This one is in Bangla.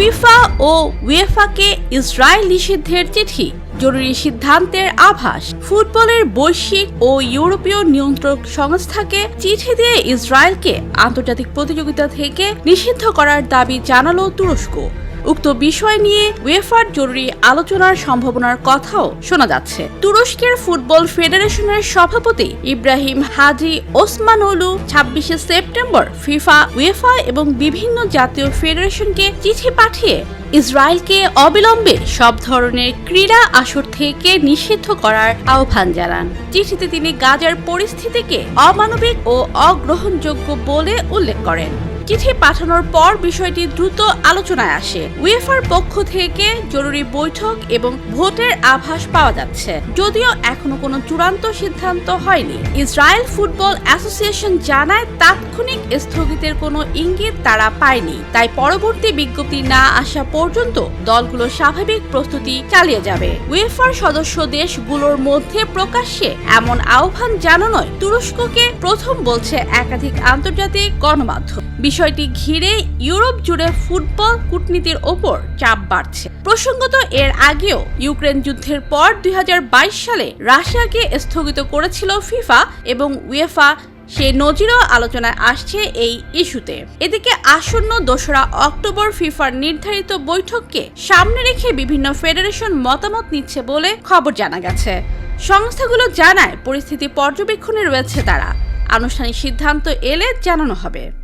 ফিফা ও উয়েফাকে ইসরায়েল নিষিদ্ধের চিঠি, জরুরি সিদ্ধান্তের আভাস, ফুটবলের বৈশ্বিক ও ইউরোপীয় নিয়ন্ত্রক সংস্থাকে চিঠি দিয়ে ইসরায়েলকে আন্তর্জাতিক প্রতিযোগিতা থেকে নিষিদ্ধ করার দাবি জানালো তুরস্ক। উক্ত বিষয় নিয়ে ওয়েফার জরুরি আলোচনার সম্ভাবনার কথাও শোনা যাচ্ছে। তুরস্কের ফুটবল ফেডারেশনের সভাপতি ইব্রাহিম হাজি ওসমানলু ছাব্বিশে সেপ্টেম্বর ফিফা ওয়েফা এবং বিভিন্ন জাতীয় ফেডারেশনকে চিঠি পাঠিয়ে ইসরায়েলকে অবিলম্বে সব ধরনের ক্রীড়া আসর থেকে নিষিদ্ধ করার আহ্বান জানান। চিঠিতে তিনি গাজার পরিস্থিতিকে অমানবিক ও অগ্রহণযোগ্য বলে উল্লেখ করেন। চিঠি পাঠানোর পর বিষয়টি দ্রুত আলোচনায় আসে। উয়েফার পক্ষ থেকে জরুরি বৈঠক এবং ভোটের আভাস পাওয়া যাচ্ছে। যদিও এখনও কোনো চূড়ান্ত সিদ্ধান্ত হয়নি। ইসরায়েল ফুটবল অ্যাসোসিয়েশন জানায়, তাৎক্ষণিক স্থগিতের কোনো ইঙ্গিত তারা পায়নি। তাই পরবর্তী বিজ্ঞপ্তি না আসা পর্যন্ত দলগুলো স্বাভাবিক প্রস্তুতি চালিয়ে যাবে। উয়েফার সদস্য দেশগুলোর মধ্যে প্রকাশ্যে এমন আহ্বান জানানোয় তুরস্ককে প্রথম বলছে একাধিক আন্তর্জাতিক গণমাধ্যম। বিষয়টি ঘিরে ইউরোপ জুড়ে ফুটবল কূটনীতির ওপর চাপ বাড়ছে। প্রসঙ্গত, এর আগেও ইউক্রেন যুদ্ধের পর দুই হাজার বাইশ সালে রাশিয়াকে স্থগিত করেছিল ফিফা এবং উয়েফা। সে নজিরও আলোচনায় আসছে এই ইস্যুতে। এদিকে আসন্ন দোসরা অক্টোবর ফিফার নির্ধারিত বৈঠককে সামনে রেখে বিভিন্ন ফেডারেশন মতামত নিচ্ছে বলে খবর জানা গেছে। সংস্থাগুলো জানায়, পরিস্থিতি পর্যবেক্ষণে রয়েছে তারা। আনুষ্ঠানিক সিদ্ধান্ত এলে জানানো হবে।